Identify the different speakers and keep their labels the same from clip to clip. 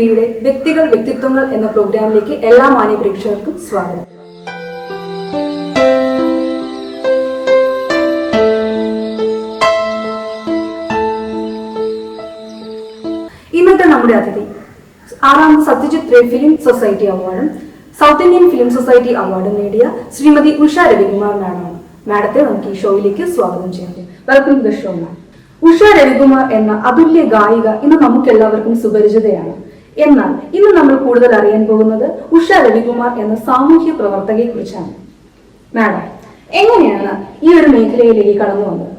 Speaker 1: വിയുടെ വ്യക്തികൾ വ്യക്തിത്വങ്ങൾ എന്ന പ്രോഗ്രാമിലേക്ക് എല്ലാ മാന്യ പ്രേക്ഷകർക്കും സ്വാഗതം. ഇന്നത്തെ നമ്മുടെ അതിഥി ആറാം സത്യജിത് റേ ഫിലിം സൊസൈറ്റി അവാർഡും സൗത്ത് ഇന്ത്യൻ ഫിലിം സൊസൈറ്റി അവാർഡും നേടിയ ശ്രീമതി ഉഷ രവികുമാർ മാഡമാണ് മാഡത്തെ നമുക്ക് ഈ ഷോയിലേക്ക് സ്വാഗതം ചെയ്യാം. Welcome to the show ma'am Usha Ravikumar എന്ന അതുല്യ ഗായിക ഇന്ന് നമുക്ക് എല്ലാവർക്കും സുപരിചിതയാണ്. എന്നാൽ ഇന്ന് നമ്മൾ കൂടുതൽ അറിയാൻ പോകുന്നത് ഉഷ രവികുമാർ എന്ന സാമൂഹ്യ പ്രവർത്തകയെ കുറിച്ചാണ് മാഡം എങ്ങനെയാണ് ഈ ഒരു മേഖലയിലേക്ക് കടന്നു വന്നത്?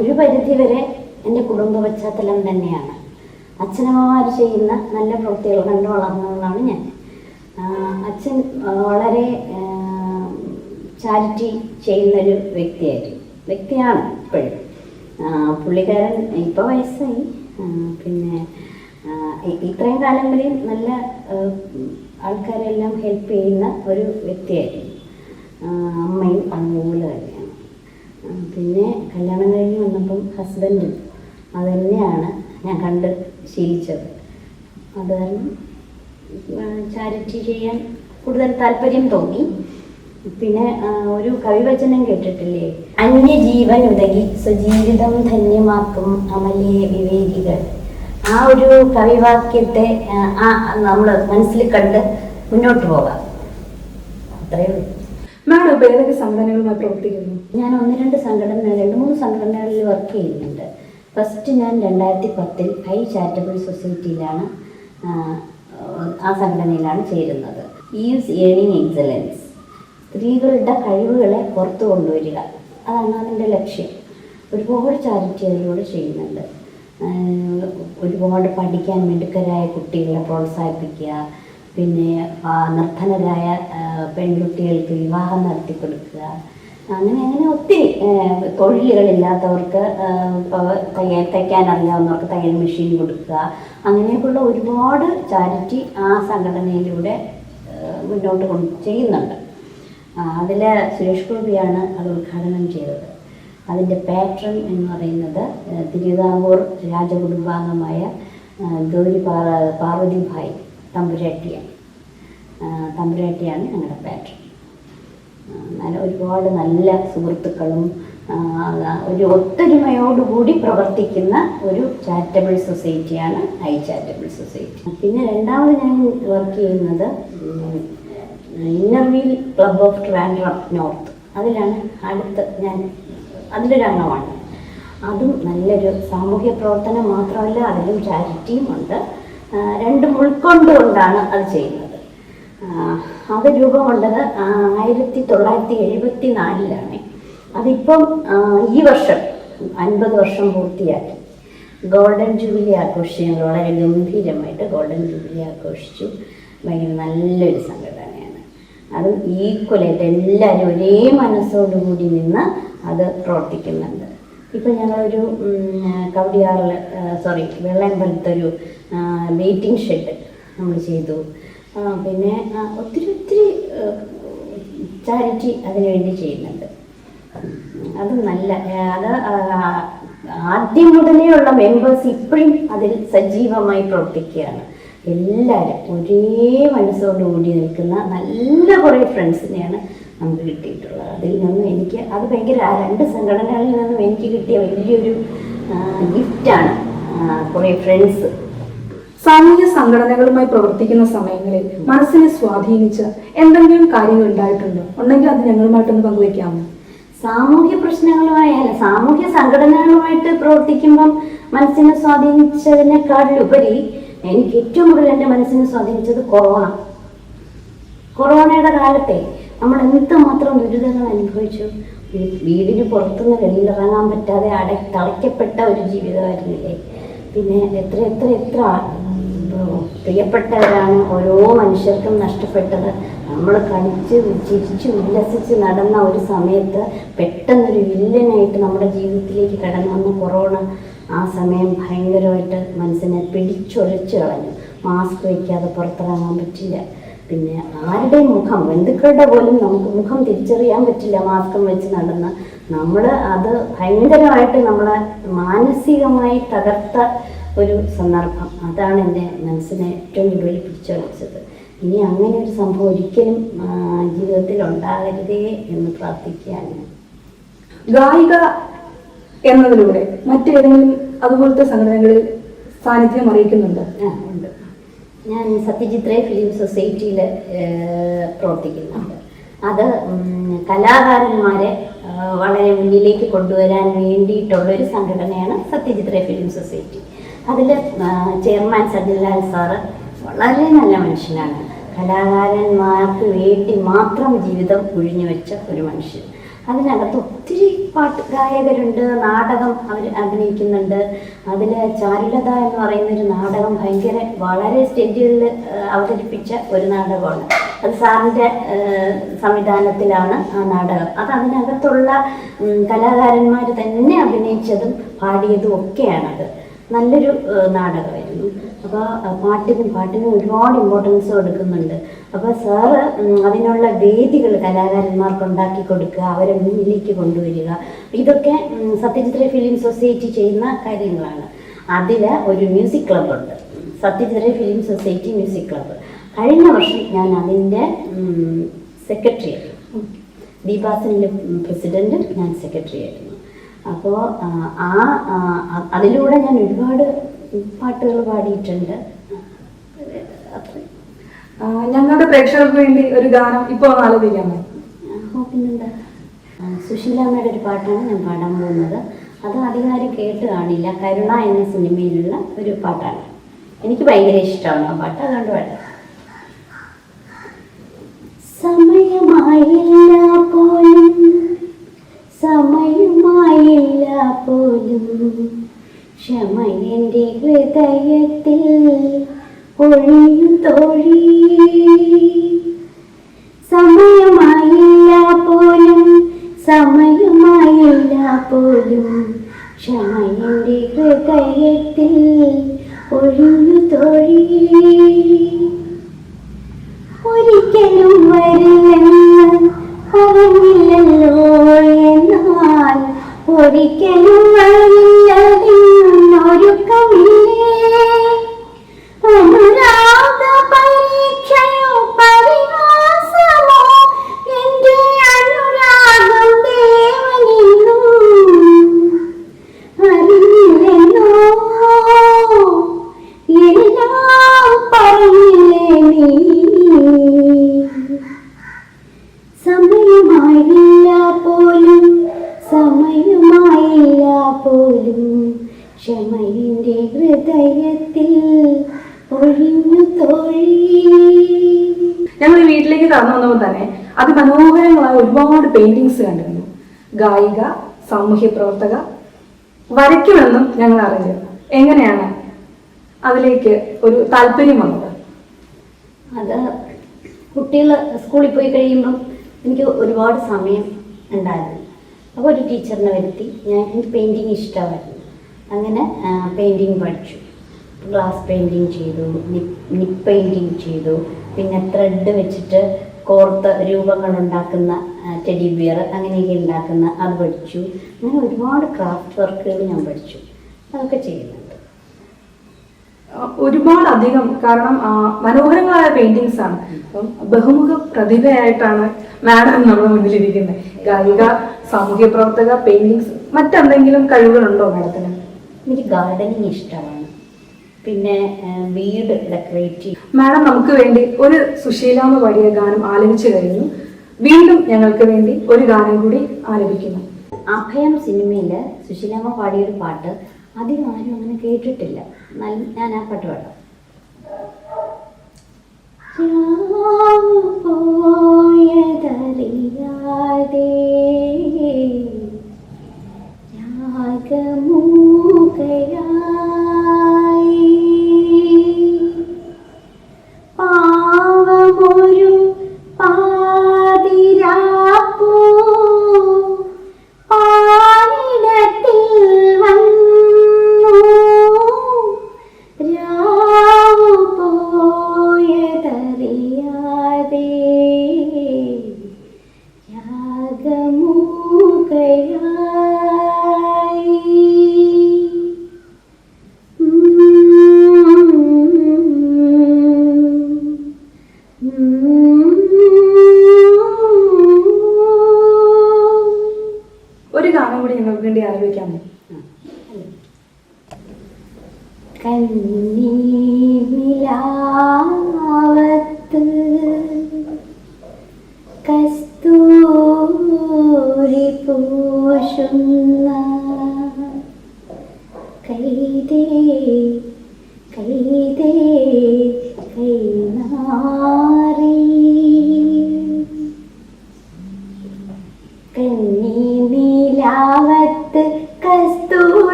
Speaker 2: ഒരു പരിധിവരെ എന്റെ കുടുംബ പശ്ചാത്തലം തന്നെയാണ്. അച്ഛനമ്മമാർ ചെയ്യുന്ന നല്ല പ്രവൃത്തികൾ കണ്ടു വളർന്നവളാണ് ഞാൻ. അച്ഛൻ വളരെ ചാരിറ്റി ചെയ്യുന്നൊരു വ്യക്തിയായിരുന്നു. വ്യക്തിയാണ് ഇപ്പോഴും. പുള്ളിക്കാരൻ ഇപ്പോൾ വയസ്സായി. പിന്നെ ഇത്രയും കാലം വരെയും നല്ല ആൾക്കാരെല്ലാം ഹെൽപ്പ് ചെയ്യുന്ന ഒരു വ്യക്തിയായിരുന്നു. അമ്മയും അതുപോലെ തന്നെയാണ്. പിന്നെ കല്യാണം കഴിഞ്ഞ് വന്നപ്പം ഹസ്ബൻഡും അത് തന്നെയാണ് ഞാൻ കണ്ട് ശീലിച്ചത്. അത് കാരണം ചാരിറ്റി ചെയ്യാൻ കൂടുതൽ താല്പര്യം തോന്നി. പിന്നെ ഒരു കവിവചനം കേട്ടിട്ടില്ലേ? അന്യജീവൻ ഉതകി സ്വജീവിതം ധന്യമാക്കും അമലിയെ വിവേകികൾ. ആ ഒരു കവിവാക്യത്തെ ആ നമ്മൾ മനസ്സിൽ കണ്ട് മുന്നോട്ട് പോകാം. അത്രയേ ഉള്ളൂ.
Speaker 1: മാഡം ഏതൊക്കെ സംഘടനകളുമായി പ്രവർത്തിക്കുന്നു?
Speaker 2: ഞാൻ ഒന്ന് രണ്ട് സംഘടന രണ്ട് മൂന്ന് സംഘടനകളിൽ വർക്ക് ചെയ്യുന്നുണ്ട്. ഫസ്റ്റ് ഞാൻ രണ്ടായിരത്തി പത്തിൽ ഐ ചാരിറ്റബിൾ സൊസൈറ്റിയിലാണ് ആ, സംഘടനയിലാണ് ചേരുന്നത്. ഈസ് ഏണിങ് എക്സലൻസ് സ്ത്രീകളുടെ കഴിവുകളെ പുറത്തു കൊണ്ടുവരിക. അതാണ് അതിന്റെ ലക്ഷ്യം. ഒരുപാട് ചാരിറ്റികളിലൂടെ ചെയ്യുന്നുണ്ട്. ഒരുപാട് പഠിക്കാൻ മിടുക്കരായ കുട്ടികളെ പ്രോത്സാഹിപ്പിക്കുക പിന്നെ നിർദ്ധനരായ പെൺകുട്ടികൾക്ക് വിവാഹം നടത്തി കൊടുക്കുക. അങ്ങനെ അങ്ങനെ ഒത്തിരി തൊഴിലുകളില്ലാത്തവർക്ക് തയ്യൽ തയ്ക്കാൻ അറിയാവുന്നവർക്ക് തയ്യൽ മെഷീൻ കൊടുക്കുക. അങ്ങനെയൊക്കെയുള്ള ഒരുപാട് ചാരിറ്റി ആ സംഘടനയിലൂടെ മുന്നോട്ട് കൊണ്ട് ചെയ്യുന്നുണ്ട്. അതിൽ സുരേഷ് ഗോപിയാണ് അത് ഉദ്ഘാടനം ചെയ്തത്. അതിന്റെ പാട്രൺ എന്ന് പറയുന്നത് തിരുവിതാംകൂർ രാജകുടുംബാംഗമായ ഗൗരി പാർ പാർവതിഭായ് തമ്പുരാട്ടിയാണ്. തമ്പുരാട്ടിയാണ് ഞങ്ങളുടെ ആ, നല്ല ഒരുപാട് നല്ല സുഹൃത്തുക്കളും ഒരു ഒത്തൊരുമയോടുകൂടി പ്രവർത്തിക്കുന്ന ഒരു ചാരിറ്റബിൾ സൊസൈറ്റിയാണ് ഐ ചാരിറ്റബിൾ സൊസൈറ്റി പിന്നെ രണ്ടാമത് ഞാൻ വർക്ക് ചെയ്യുന്നത് Inner Wheel club of Trivandrum north അതിലാണ് അടുത്ത് ഞാൻ അതിലൊരു അംഗമാണ് അതും നല്ലൊരു സാമൂഹ്യ പ്രവർത്തനം മാത്രമല്ല അതിലും ചാരിറ്റിയും ഉണ്ട്. രണ്ടും ഉൾക്കൊണ്ടുകൊണ്ടാണ് അത് ചെയ്യുന്നത്. അത് രൂപം കൊണ്ടത് ആയിരത്തി തൊള്ളായിരത്തി എഴുപത്തി നാലിലാണ് അതിപ്പം ഈ വർഷം അൻപത് വർഷം പൂർത്തിയാക്കി. ഗോൾഡൻ ജൂബിലി ആഘോഷിച്ചു വളരെ ഗംഭീരമായിട്ട് ഗോൾഡൻ ജൂബിലി ആഘോഷിച്ചു. ഭയങ്കര നല്ലൊരു സംഘടനയാണ് അതും ഈക്വലായിട്ട് എല്ലാവരും ഒരേ മനസ്സോടുകൂടി നിന്ന് അത് പ്രവർത്തിക്കുന്നുണ്ട്. ഇപ്പം ഞങ്ങളൊരു കവടിയാറിൽ സോറി വെള്ളയമ്പലത്തൊരു വെയിറ്റിംഗ് ഷെഡ് നമ്മൾ ചെയ്തു. പിന്നെ ഒത്തിരി ഒത്തിരി ചാരിറ്റി അതിനുവേണ്ടി ചെയ്യുന്നുണ്ട്. അത് നല്ല അത് ആദ്യം മുതലേ ഉള്ള മെമ്പേഴ്സ് ഇപ്പോഴും അതിൽ സജീവമായി പ്രവർത്തിക്കുകയാണ്. എല്ലാവരും ഒരേ മനസ്സോട് കൂടി നിൽക്കുന്ന നല്ല കുറേ ഫ്രണ്ട്സിനെയാണ് നമുക്ക് കിട്ടിയിട്ടുള്ളത്. അതിൽ നിന്നും എനിക്ക് അത് ഭയങ്കര ആ രണ്ട് സംഘടനകളിൽ നിന്നും എനിക്ക് കിട്ടിയ വലിയൊരു ഗിഫ്റ്റാണ് കുറേ ഫ്രണ്ട്സ്
Speaker 1: സാമൂഹ്യ സംഘടനകളുമായി പ്രവർത്തിക്കുന്ന സമയങ്ങളിൽ മനസ്സിനെ സ്വാധീനിച്ച എന്തെങ്കിലും കാര്യങ്ങൾ ഉണ്ടായിട്ടുണ്ടോ? ഉണ്ടെങ്കിൽ അത് ഞങ്ങളുമായിട്ടൊന്ന് പങ്കുവയ്ക്കാമോ
Speaker 2: സാമൂഹ്യ പ്രശ്നങ്ങളുമായി അല്ല സാമൂഹ്യ സംഘടനകളുമായിട്ട് പ്രവർത്തിക്കുമ്പം മനസ്സിനെ സ്വാധീനിച്ചതിനേക്കാളിലുപരി എനിക്ക് ഏറ്റവും കൂടുതൽ എന്റെ മനസ്സിനെ സ്വാധീനിച്ചത് കൊറോണ. കൊറോണയുടെ കാലത്തെ നമ്മൾ എന്തുമാത്രം ദുരിതങ്ങൾ അനുഭവിച്ചു? വീടിന് പുറത്തുനിന്ന് വെളിയിലിറങ്ങാൻ പറ്റാതെ അട തളയ്ക്കപ്പെട്ട ഒരു ജീവിതമായിരുന്നില്ലേ? പിന്നെ എത്ര എത്ര എത്ര പ്രിയപ്പെട്ടവരാണ് ഓരോ മനുഷ്യർക്കും നഷ്ടപ്പെട്ടത്. നമ്മൾ കളിച്ച് ചിരിച്ച് ഉല്ലസിച്ച് നടന്ന ഒരു സമയത്ത് പെട്ടെന്നൊരു വില്ലനായിട്ട് നമ്മുടെ ജീവിതത്തിലേക്ക് കടന്നു വന്ന കൊറോണ. ആ സമയം ഭയങ്കരമായിട്ട് മനസ്സിനെ പിടിച്ചൊഴിച്ചു കളഞ്ഞു. മാസ്ക് വയ്ക്കാതെ പുറത്തിറങ്ങാൻ പറ്റില്ല. പിന്നെ ആരുടെ മുഖം? ബന്ധുക്കളുടെ പോലും നമുക്ക് മുഖം തിരിച്ചറിയാൻ പറ്റില്ല മാസ്കും വെച്ച് നടന്ന്. നമ്മൾ അത് ഭയങ്കരമായിട്ട് നമ്മളെ മാനസികമായി തകർത്ത ഒരു സന്ദർഭം. അതാണ് എന്റെ മനസ്സിനെ ഏറ്റവും കൂടുതൽ പിടിച്ചൊഴിച്ചത് ഇനി അങ്ങനെ ഒരു സംഭവം ഒരിക്കലും ജീവിതത്തിൽ ഉണ്ടാകരുതേ എന്ന് പ്രാർത്ഥിക്കുകയാണ്.
Speaker 1: ഗായിക എന്നതിലൂടെ മറ്റേതെങ്കിലും അതുപോലത്തെ സംഘടനകളിൽ സാന്നിധ്യം അറിയിക്കുന്നുണ്ട്?
Speaker 2: ഞാൻ സത്യജിത് റേ ഫിലിം സൊസൈറ്റിയിൽ പ്രവർത്തിക്കുന്നുണ്ട്. അത് കലാകാരന്മാരെ വളരെ മുന്നിലേക്ക് കൊണ്ടുവരാൻ വേണ്ടിയിട്ടുള്ളൊരു സംഘടനയാണ് സത്യജിത് റേ ഫിലിം സൊസൈറ്റി. അതിൽ ചെയർമാൻ സജിലാൽ സാറ് വളരെ നല്ല മനുഷ്യനാണ്. കലാകാരന്മാർക്ക് വേണ്ടി മാത്രം ജീവിതം ഒഴിഞ്ഞു വെച്ച ഒരു മനുഷ്യൻ. അതിനകത്ത് ഒത്തിരി പാട്ട് ഗായകരുണ്ട് നാടകം അവർ അഭിനയിക്കുന്നുണ്ട്. അതിൽ ചാരുലത എന്ന് പറയുന്ന ഒരു നാടകം ഭയങ്കര വളരെ സ്റ്റേജുകളിൽ അവതരിപ്പിച്ച ഒരു നാടകമാണ്. അത് സാറിന്റെ സംവിധാനത്തിലാണ് ആ നാടകം. അത് അതിനകത്തുള്ള കലാകാരന്മാർ തന്നെ അഭിനയിച്ചതും പാടിയതും ഒക്കെയാണത്. നല്ലൊരു നാടകമായിരുന്നു. അപ്പോൾ പാട്ടിനും പാട്ടിനും ഒരുപാട് ഇമ്പോർട്ടൻസ് കൊടുക്കുന്നുണ്ട്. അപ്പോൾ സാറ് അതിനുള്ള വേദികൾ കലാകാരന്മാർക്ക് ഉണ്ടാക്കി കൊടുക്കുക അവരെ മുന്നിലേക്ക് കൊണ്ടുവരിക ഇതൊക്കെ സത്യചിത്ര ഫിലിം സൊസൈറ്റി ചെയ്യുന്ന കാര്യങ്ങളാണ്. അതിൽ ഒരു music ക്ലബുണ്ട് Satyajit Ray film society music club കഴിഞ്ഞ വർഷം ഞാൻ അതിന്റെ സെക്രട്ടറി ആയിരുന്നു. ദീപാസനിലെ പ്രസിഡന്റ് ഞാൻ സെക്രട്ടറി ആയിരുന്നു. അപ്പോൾ ആ അതിലൂടെ ഞാൻ ഒരുപാട് പാട്ടുകൾ പാടിയിട്ടുണ്ട്.
Speaker 1: ഞങ്ങളുടെ പ്രേക്ഷകർക്ക് വേണ്ടി ഒരു ഗാനം ഇപ്പോൾ ആലോചിക്കാമോ
Speaker 2: പിന്നെന്താ ആ, സുശീലാമ്മയുടെ ഒരു പാട്ടാണ് ഞാൻ പാടാൻ പോകുന്നത്. അത് അധികം ആരും കേട്ട് കാണില്ല. കരുണ എന്ന സിനിമയിലുള്ള ഒരു പാട്ടാണ്. എനിക്ക് ഭയങ്കര ഇഷ്ടമാണ് ആ പാട്ട്. അതുകൊണ്ട് പാടാം. സമയമായില്ല സമയമായില്ല പോലും. ക്ഷമ എന്റെ ഹൃദയത്തിൽ ഒഴിയും തോഴി. സമയമായില്ല പോലും സമയമായില്ല പോലും. ക്ഷമ എന്റെ ഹൃദയത്തിൽ ഒഴിഞ്ഞു തൊഴി. ഒരിക്കലും വരില്ലെന്ന് ഒരിക്കലും
Speaker 1: അതിമനോഹരങ്ങളായ ഒരുപാട് പെയിന്റിങ്സ് കണ്ടിരുന്നു. ഗായിക സാമൂഹ്യ പ്രവർത്തക വരയ്ക്കുമെന്നും ഞങ്ങൾ അറിഞ്ഞു. എങ്ങനെയാണ് അതിലേക്ക് ഒരു താല്പര്യം വന്നത്?
Speaker 2: അത് കുട്ടികൾ സ്കൂളിൽ പോയി കഴിയുമ്പം എനിക്ക് ഒരുപാട് സമയം ഉണ്ടായിരുന്നു. അപ്പോൾ ഒരു ടീച്ചറിനെ വരുത്തി ഞാൻ എനിക്ക് പെയിന്റിങ് ഇഷ്ടമായിരുന്നു. അങ്ങനെ പെയിന്റിങ് പഠിച്ചു. ഗ്ലാസ് പെയിന്റിങ് ചെയ്തു നിപ്പ് നിപ് പെയിന്റിങ് ചെയ്തു. പിന്നെ ത്രെഡ് വെച്ചിട്ട് കോർത്ത് രൂപങ്ങൾ ഉണ്ടാക്കുന്ന ടെഡി ബിയർ അങ്ങനെയൊക്കെ ഉണ്ടാക്കുന്ന അത് പഠിച്ചു. അങ്ങനെ ഒരുപാട് ക്രാഫ്റ്റ് വർക്കുകൾ ഞാൻ പഠിച്ചു. അതൊക്കെ ചെയ്യുന്നുണ്ട്.
Speaker 1: ഒരുപാട് അധികം കാരണം മനോഹരങ്ങളായ പെയിന്റിങ്സ് ആണ്. അപ്പം ബഹുമുഖ പ്രതിഭയായിട്ടാണ് മാഡം നമ്മുടെ മുന്നിലിരിക്കുന്നത് ഗായിക സാമൂഹ്യ പ്രവർത്തക പെയിന്റിങ്സ് മറ്റെന്തെങ്കിലും കഴിവുകളുണ്ടോ മാഡത്തിന്
Speaker 2: എനിക്ക് ഗാർഡനിങ് ഇഷ്ടമാണ്. പിന്നെ വീട് ഡെക്കറേറ്റ് ചെയ്യും.
Speaker 1: മാഡം നമുക്ക് വേണ്ടി ഒരു സുശീലാമ പാടിയ ഗാനം ആലപിച്ചു കഴിഞ്ഞു. വീണ്ടും ഞങ്ങൾക്ക് വേണ്ടി ഒരു ഗാനം കൂടി ആലപിക്കുന്നു.
Speaker 2: അഭയം സിനിമയിൽ സുശീലാമ പാടിയൊരു പാട്ട് അധികം ആരും അങ്ങനെ കേട്ടിട്ടില്ല. ഞാൻ ആ പാട്ട് പാടാം.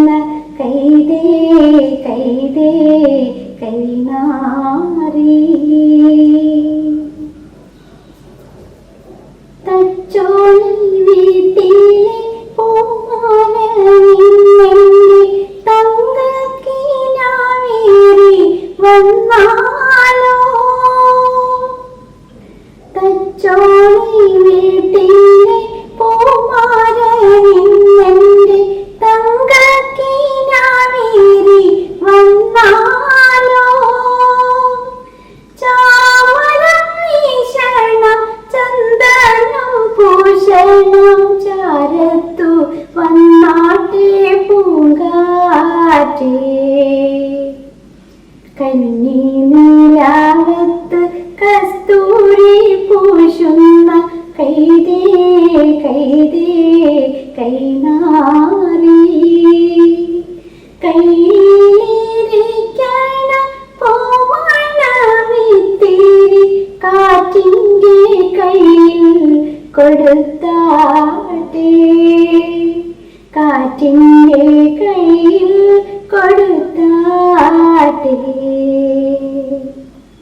Speaker 2: ನನ್ನ ಕೈದೇ ಕೈದೇ ಕೈನಾರಿ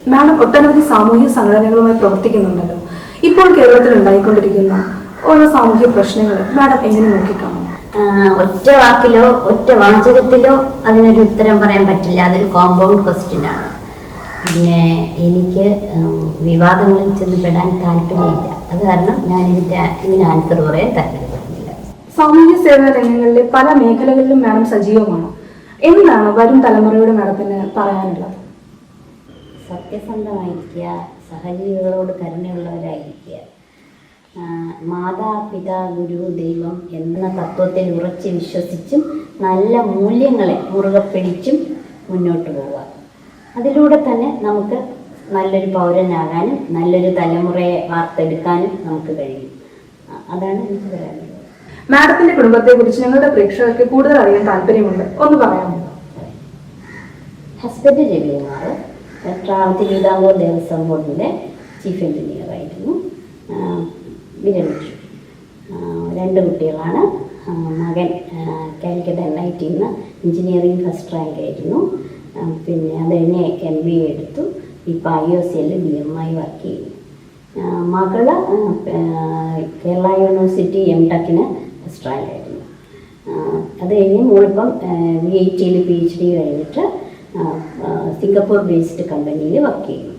Speaker 1: മാഡം ഒട്ടനവധി സാമൂഹ്യ സംഘടനകളുമായി പ്രവർത്തിക്കുന്നുണ്ടല്ലോ. ഇപ്പോൾ കേരളത്തിൽ ഉണ്ടായിക്കൊണ്ടിരിക്കുന്ന ഓരോ സാമൂഹ്യ പ്രശ്നങ്ങൾ മാഡം എങ്ങനെ നോക്കിക്കാണും?
Speaker 2: ആ, ഒറ്റ വാക്കിലോ ഒറ്റ വാചകത്തിലോ അതിനൊരു ഉത്തരം പറയാൻ പറ്റില്ല. അതൊരു കോമ്പൗണ്ട് ക്വസ്റ്റ്യൻ ആണ്. പിന്നെ എനിക്ക് വിവാദങ്ങളിൽ ചെന്ന് പെടാൻ താല്പര്യമില്ല. അത് കാരണം ഞാൻ ഇതിന്റെ ഇതിന് ആൻസർ പറയാൻ താല്പര്യപ്പെടുന്നില്ല.
Speaker 1: സാമൂഹ്യ സേവന രംഗങ്ങളിലെ പല മേഖലകളിലും മാഡം സജീവമാണ്. എന്താണ് വരും തലമുറയോട് മാഡത്തിന് പറയാനുള്ളത്?
Speaker 2: സത്യസന്ധമായിരിക്കുക സഹജീവികളോട് കരുണയുള്ളവരായിരിക്കുക. മാതാപിതാ ഗുരു ദൈവം എന്ന തത്വത്തിൽ ഉറച്ച് വിശ്വസിച്ചും നല്ല മൂല്യങ്ങളെ മുറുകെ പിടിച്ചും മുന്നോട്ട് പോവുക. അതിലൂടെ തന്നെ നമുക്ക് നല്ലൊരു പൗരനാകാനും നല്ലൊരു തലമുറയെ വാർത്തെടുക്കാനും നമുക്ക് കഴിയും. അതാണ് എനിക്ക് പറയാനുള്ളത്.
Speaker 1: മാഡത്തിന്റെ കുടുംബത്തെ കുറിച്ച് ഞങ്ങളുടെ പ്രേക്ഷകർക്ക് കൂടുതൽ അറിയാൻ താല്പര്യമുണ്ട്. ഒന്ന് പറയാമോ?
Speaker 2: ഹസ്ബൻഡ് രവികുമാർ ട്രാവൽ തിരുവിതാംകൂർ ദേവസ്വം ബോർഡിന്റെ ചീഫ് എഞ്ചിനീയർ. വിരമിച്ചു. രണ്ട് കുട്ടികളാണ്. മകൻ കാലിക്കറ്റ് എൻ ഐ ടിയിൽ നിന്ന് എഞ്ചിനീയറിംഗ് ഫസ്റ്റ് റാങ്ക് ആയിരുന്നു. പിന്നെ അത് കഴിഞ്ഞ് എം ബി എ എടുത്തു. ഇപ്പോൾ ഐ ഒ സിയിൽ ബി എം ഐ വർക്ക് ചെയ്യുന്നു. മകൾ കേരള യൂണിവേഴ്സിറ്റി എം ടെക്കിന് ഫസ്റ്റ് റാങ്ക് ആയിരുന്നു. അത് കഴിഞ്ഞ് മോളിപ്പം വി ഐ ടിയിൽ പി എച്ച് ഡി കഴിഞ്ഞിട്ട് സിംഗപ്പൂർ ബേസ്ഡ് കമ്പനിയിൽ വർക്ക് ചെയ്യുന്നു.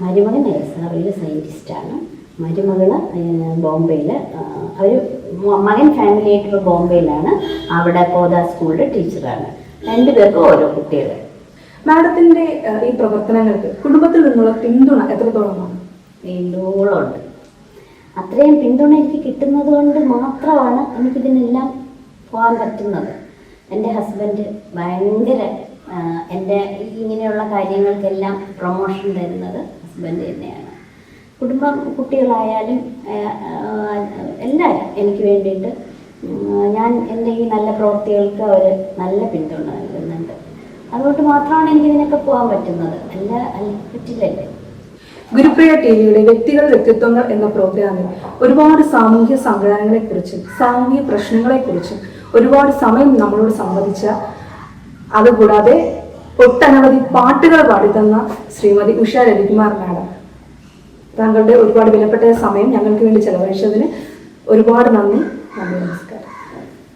Speaker 2: മരുമകൻ എസ് ആർ സയന്റിസ്റ്റാണ് മരുമകൾ ബോംബെയിൽ ഒരു മകൻ ഫാമിലിയായിട്ട് ആയിട്ട് ബോംബെയിലാണ്. അവിടെ പോത സ്കൂളിലെ ടീച്ചറാണ്. രണ്ടുപേർക്കും ഓരോ കുട്ടികൾ
Speaker 1: മാഡത്തിന്റെ ഈ പ്രവർത്തനങ്ങൾക്ക് കുടുംബത്തിൽ നിന്നുള്ള പിന്തുണ എത്രത്തോളമാണ്?
Speaker 2: ഉണ്ട് അത്രയും പിന്തുണ എനിക്ക് കിട്ടുന്നത് കൊണ്ട് മാത്രമാണ് എനിക്കിതിനെല്ലാം പോകാൻ പറ്റുന്നത്. എന്റെ ഹസ്ബൻഡ് ഭയങ്കര എന്റെ ഇങ്ങനെയുള്ള കാര്യങ്ങൾക്കെല്ലാം പ്രൊമോഷൻ തരുന്നത് ഹസ്ബൻഡ് തന്നെയാണ്. കുടുംബം കുട്ടികളായാലും എല്ലാവരും എനിക്ക് വേണ്ടിയിട്ട് ഞാൻ എന്റെ ഈ നല്ല പ്രവൃത്തികൾക്ക് അവർ നല്ല പിന്തുണ നൽകുന്നുണ്ട്. അതുകൊണ്ട് മാത്രമാണ് എനിക്ക് ഇതിനൊക്കെ പോകാൻ പറ്റുന്നത്. അല്ല അല്ല പറ്റില്ലല്ലേ?
Speaker 1: ഗുരുപ്രിയ ടി വിയുടെ വ്യക്തികൾ വ്യക്തിത്വങ്ങൾ എന്ന പ്രോഗ്രാമിൽ ഒരുപാട് സാമൂഹ്യ സംഘടനകളെ കുറിച്ചും സാമൂഹ്യ പ്രശ്നങ്ങളെ കുറിച്ചും ഒരുപാട് സമയം നമ്മളോട് സംവദിച്ച അതുകൂടാതെ ഒട്ടനവധി പാട്ടുകൾ പാടിത്തന്ന ശ്രീമതി ഉഷ രവികുമാർ മാഡം. താങ്കളുടെ ഒരുപാട് വിലപ്പെട്ട സമയം ഞങ്ങൾക്ക് വേണ്ടി ചെലവഴിച്ചതിന് ഒരുപാട് നന്ദി. നന്ദി